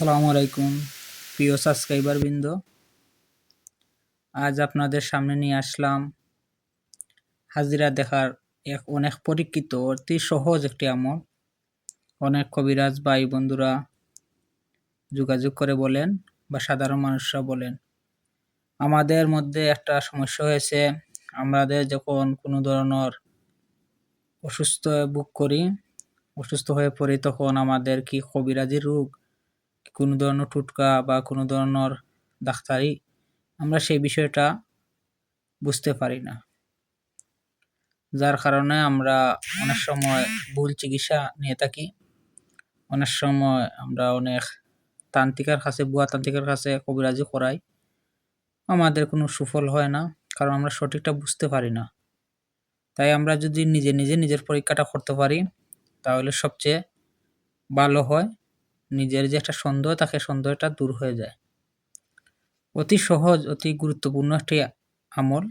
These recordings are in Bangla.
আসসালামু আলাইকুম, প্রিয় সাবস্ক্রাইবার বৃন্দ। আজ আপনাদের সামনে নিয়ে আসলাম হাজিরা দেখার এক অনেক পরীক্ষিত, অতি সহজ একটি আমল। অনেক কবিরাজ ভাই বন্ধুরা যোগাযোগ করে বলেন বা সাধারণ মানুষরা বলেন, আমাদের মধ্যে একটা সমস্যা হয়েছে। আমাদের যখন কোনো ধরনের অসুস্থ বুক করি, অসুস্থ হয়ে পড়ি তখন আমাদের কি কবিরাজি রোগ কোনো ধরনের টুটকা বা কোনো ধরনের ডাক্তারি আমরা সেই বিষয়টা বুঝতে পারি না। যার কারণে আমরা অনেক সময় ভুল চিকিৎসা নিয়ে থাকি। অনেক সময় আমরা অনেক তান্ত্রিকের কাছে, বুয়া তান্ত্রিকের কাছে কবিরাজি করাই। আমাদের কোনো সুফল হয় না, কারণ আমরা সঠিকটা বুঝতে পারি না। তাই আমরা যদি নিজে নিজে নিজের পরীক্ষাটা করতে পারি, তাহলে সবচেয়ে ভালো হয়। নিজের যে একটা সন্দেহ থাকে সন্দেহটা দূর হয়ে যায়। অতি সহজ, অতি গুরুত্বপূর্ণ একটি আমল।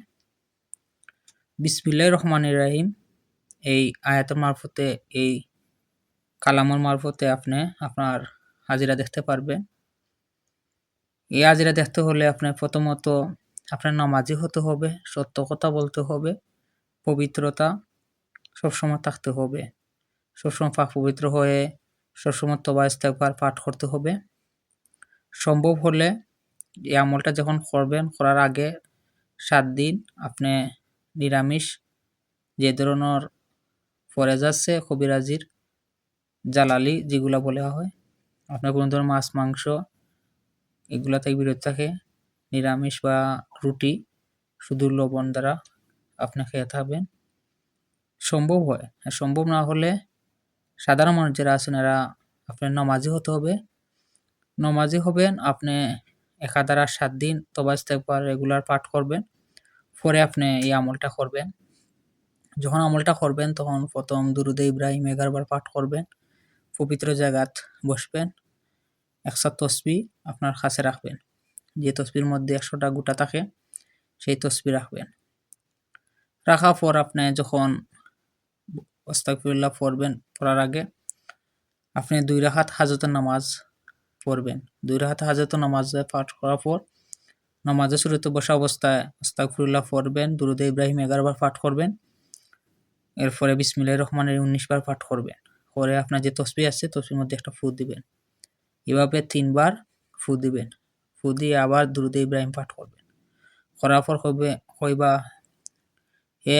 বিসমিল্লাহ রহমান রাহিম। এই আয়াতের মারফতে, এই কালামর মারফতে আপনি, আপনার হাজিরা দেখতে পারবেন। এই হাজিরা দেখতে হলে আপনার প্রথমত আপনার নামাজি হতে হবে, সত্য কথা বলতে হবে, পবিত্রতা সবসময় থাকতে হবে। সবসময় পাক পবিত্র হয়ে সবসময় তবা ইস্তেকবার পাঠ করতে হবে। সম্ভব হলে এই আমলটা যখন করবেন, করার আগে সাত দিন আপনি নিরামিষ যে ধরনের ফরেজ আছে, কবিরাজির, জালালি যেগুলা বলা হয়, আপনার কোনো ধরনের মাছ, মাংস এগুলা থেকে বিরত থাকে। নিরামিষ বা রুটি শুধু লবণ দ্বারা আপনি খেয়ে থাকবেন। সম্ভব হয়, সম্ভব না হলে সাধারণ মানুষ যারা আছেন, এরা আপনার নমাজি হতে হবে। নমাজি হবেন, আপনি একাধারা সাত দিন তবা ইস্তেকবার রেগুলার পাঠ করবেন, পরে আপনি এই আমলটা করবেন। যখন আমলটা করবেন, তখন প্রথম দুরুদে ইব্রাহিম এগারোবার পাঠ করবেন, পবিত্র জায়গাত বসবেন একশো তসবি আপনার কাছে রাখবেন। যে তসবির মধ্যে একশোটা গোটা থাকে, সেই তসবি রাখবেন। রাখার পর আপনি যখন ওস্তাকফিরুল্লাহ পড়বেন, পড়ার আগে আপনি দুই রাখাত হাজতের নামাজ পড়বেন। দুই রাখাত হাজতের নামাজ পাঠ করার পর নামাজে শুরুতে বসা অবস্থায় ওস্তাকফিরুল্লাহ পড়বেন, দুরুদে ইব্রাহিম এগারোবার পাঠ করবেন, এরপরে বিসমিল্লাহ রহমানের উনিশ বার পাঠ করবেন। পরে আপনার যে তসবি আছে, তসবির মধ্যে একটা ফু দিবেন। এভাবে তিনবার ফু দিবেন। ফু দিয়ে আবার দুরুদে ইব্রাহিম পাঠ করবেন। করার পর কইবে কইবা, হে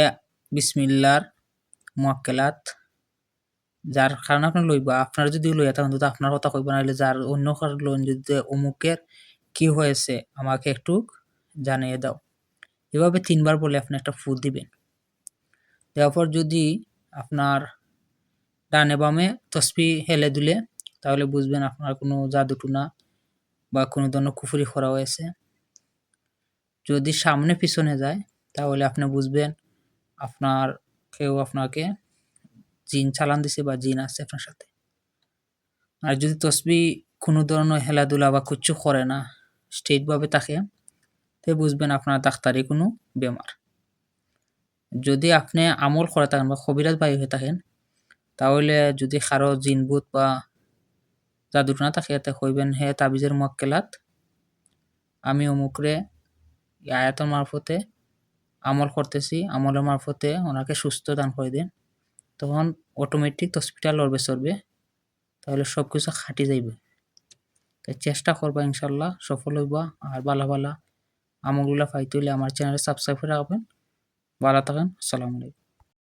বিসমিল্লার মোয়াক্কেলাত যার কারণে আপনি লইবা। আপনার যদি লইয়া থাকেন, তো আপনার কথা কইবা, নাহলে যার অন্য কার লোন যদি অমুকের, কি হয়েছে, আমাকে একটু জানিয়ে দাও। এভাবে তিনবার বলে আপনি একটা ফু দিবেন। দেওয়ার পর যদি আপনার ডানে বামে তসবি হেলে দিলে, তাহলে বুঝবেন আপনার কোনো জাদুটুনা বা কোনো ধরনের কুফুরি করা হয়েছে। যদি সামনে পিছনে যায়, তাহলে আপনি বুঝবেন আপনার কেউ আপনাকে জিন চালান দিছে বা জিন আছে আপনার সাথে। আর যদি তসবি কোনো ধরনের খেলাধুলা বা কিচ্ছু করে না স্ট্রেটভাবে থাকে তো বুঝবেন আপনার ডাক্তারি কোনো বেমার। যদি আপনি আমল করে থাকেন বা কবিরাজ বায়ু হয়ে থাকেন, তাহলে যদি কারও জিনবুত বা জাদুটনা থাকে এতে কইবেন, হে তাবিজের মক্কেলাত আমি অমুকরে আয়াতর মারফতে আমল করতেছি, আমলের মারফতে ওনাকে সুস্থ দান করে দেন। তখন অটোমেটিক হসপিটাল লড়বে, চড়বে। তাহলে সব কিছু খাটি যাইবে। তাই চেষ্টা করবা ইনশাল্লাহ সফল হইবা। আর বালা বালা আমলগুলো পাইতে হইলে আমার চ্যানেলে সাবস্ক্রাইব করে রাখবেন। ভালো থাকেন, আসসালামু আলাইকুম।